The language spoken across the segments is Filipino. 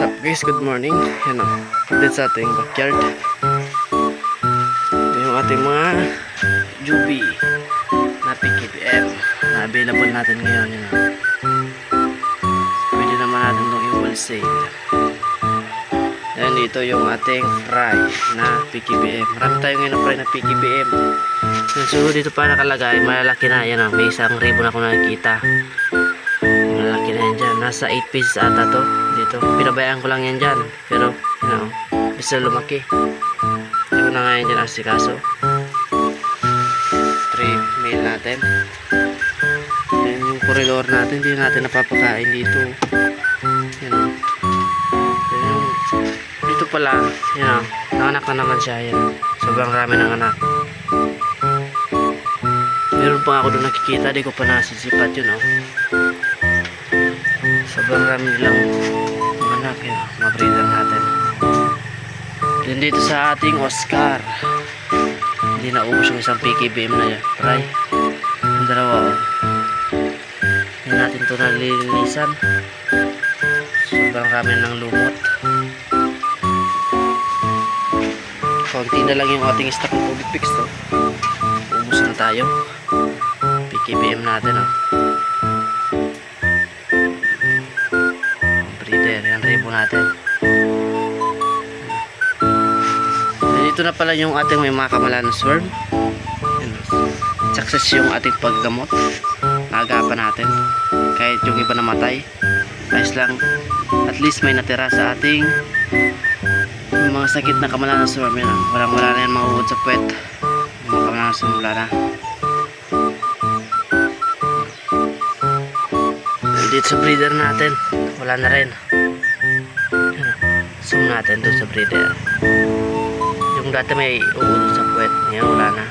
guys, good morning. Yan o, update sa ating backyard. Ito yung ating mga jubi na PKBM na available natin ngayon. Yan o. Pwede naman natin itong i-wholesale. Yan dito yung ating fry na PKBM. Marami tayo ngayon na fry na PKBM. Yung sunod dito pa nakalagay, malalaki na. Yan o, may isang ribbon ako nakikita. Malaki na yan dyan. Nasa 8 pieces ata to. Dito. Pinabayaan ko lang yan dyan. Pero, you know, bisa lumaki. Hindi ko na nga yan dyan asikaso. 3 mil natin. Yan yung koridor natin. Hindi natin napapakain dito. Yan o. Yung, dito pala, yan o. Nanganak na naman siya. Yan. Sobrang rami ng anak. Meron pa ako doon nakikita. Di ko pa nasisipat yun o. Sobrang rami nilang yun, mga breeder natin. Then dito sa ating Oscar, hindi na ubos yung isang PKBM na yan. Try. Yung dalawa oh. Hindi natin ito nalilinisan. Sobrang rami ng lumot. Konti na lang yung ating stock ng Ubi Fix to. Ubus na tayo. PKBM natin oh. Dito na pala yung ating may mga kamalan na swarm Yan. success yung ating paggamot. Naagapan natin. Kahit yung iba namatay. Ayos lang. At least may natira sa ating yung mga sakit na kamalan na swarm yan walang wala na yan mahuhod sa puwet. Mga kamalan na swarm wala na. Dito sa breeder natin wala na rin. Zoom natin doon sa breeder yung dati may uod sa puwet. Ngayon wala na.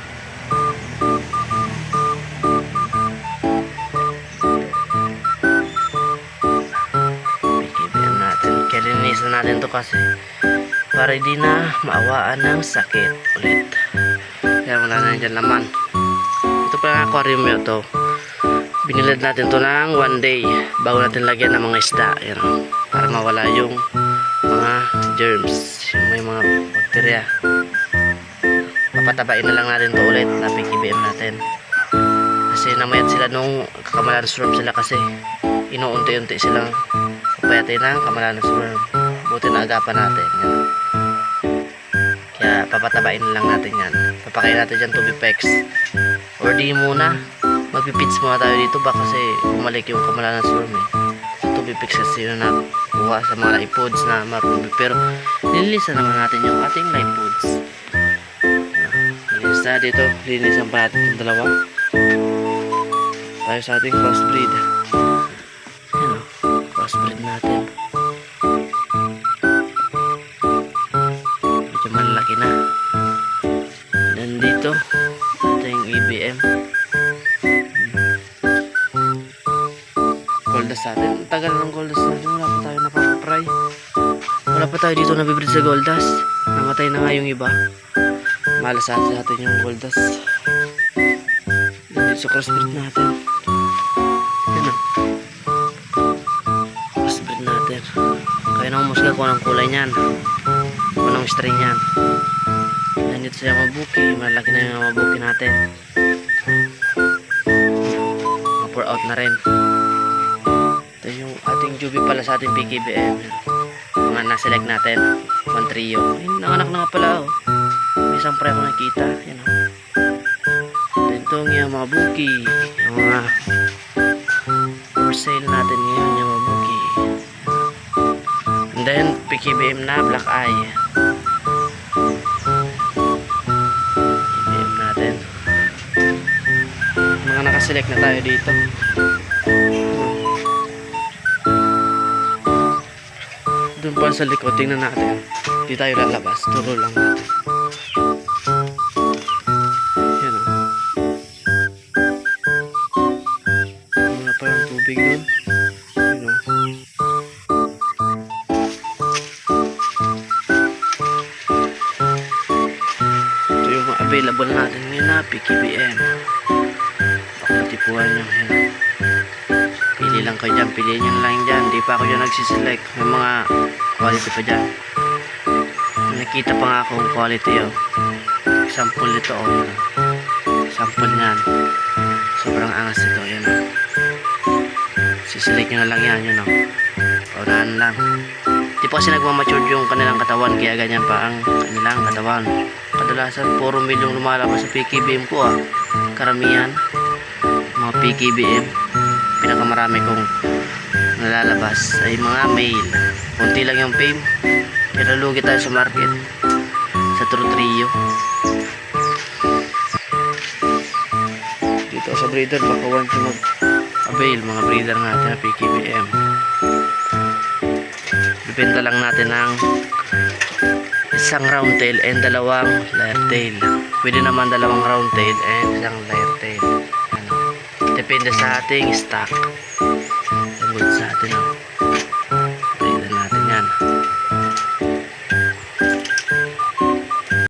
PKBM natin. Kaya linisan natin to kasi para hindi na maawaan ng sakit ulit. Kaya wala na dyan laman. Ito pala ang aquarium yun to. Binilad natin to ng one day bago natin lagyan ng mga isda yan, para mawala yung mga germs yung may mga bakterya papatabain na lang natin to ulit. Na PKBM natin. Kasi namayat sila nung kakamalan swarm sila kasi inuunti-unti silang papayatay ng kamalan swarm buti na agapan natin yan. kaya papatabain na lang natin yan. Papakain natin dyan tubipex or di muna magpipits muna tayo dito. Ba kasi bumalik yung kamalan swarm eh. Tubipix kasi yun na kuha sa mga live na mapubi pero nililisan naman natin yung ating live foods na dito linisan pa natin itong dalawa tayo sa ating crossbreed yan o crossbreed natin medyo malaki na then dito ating EBM goldas natin. Ang tagal ng goldas natin. Wala pa tayo napapapry. Wala pa tayo dito nabibreed sa goldas. Namatay na nga yung iba. Malas sa atin natin yung goldas. Dito sa crossbreed natin. Yan o. Crossbreed natin. Kaya na umusga kung anong kulay niyan. Kung anong strain niyan. Yan dito sa mabuki. Malaki na yung mabuki natin. Ma-pour out na rin. Ito yung ating jubi pala sa ating PKBM. Mga na-select natin. One trio. Ayun, nanganak na nga pala oh. May isang pre ako nakita. Oh. Then itong yung mga buki. Yung mga for sale natin ngayon yung mga buki. And then PKBM na black eye. PKBM natin. Mga nakaselect na tayo dito. Doon pa sa likod, tingnan natin. Hindi tayo lalabas. Turo lang natin. Available natin ngayon na PKBM. Pakatipuan. Yan o. Pili lang kayo dyan. Piliin nyo lang dyan. Di pa ako dyan nagsiselect. May mga quality pa dyan. Nakita pa nga akong quality oh. Sample nito oh. Sample niyan. Sobrang angas nito. Yan oh. Sisilik nyo na lang yan. Yun oh. Paunahan lang. Di pa kasi nagmamature yung kanilang katawan kaya ganyan pa ang kanilang katawan. Kadalasan puro milyong lumalabas sa PKBM ko ah. Karamihan mga PKBM pinakamarami kong nalalabas ay mga male. Kunti lang yung fame. Pero lugi tayo sa market. Sa True Trio. Dito sa breeder baka want to mag-avail mga breeder natin na PKBM. Bibenta lang natin ng isang round tail and dalawang layer tail. Pwede naman dalawang round tail and isang layer tail. Ano, depende sa ating stock. Tungkol sa atin. Oh.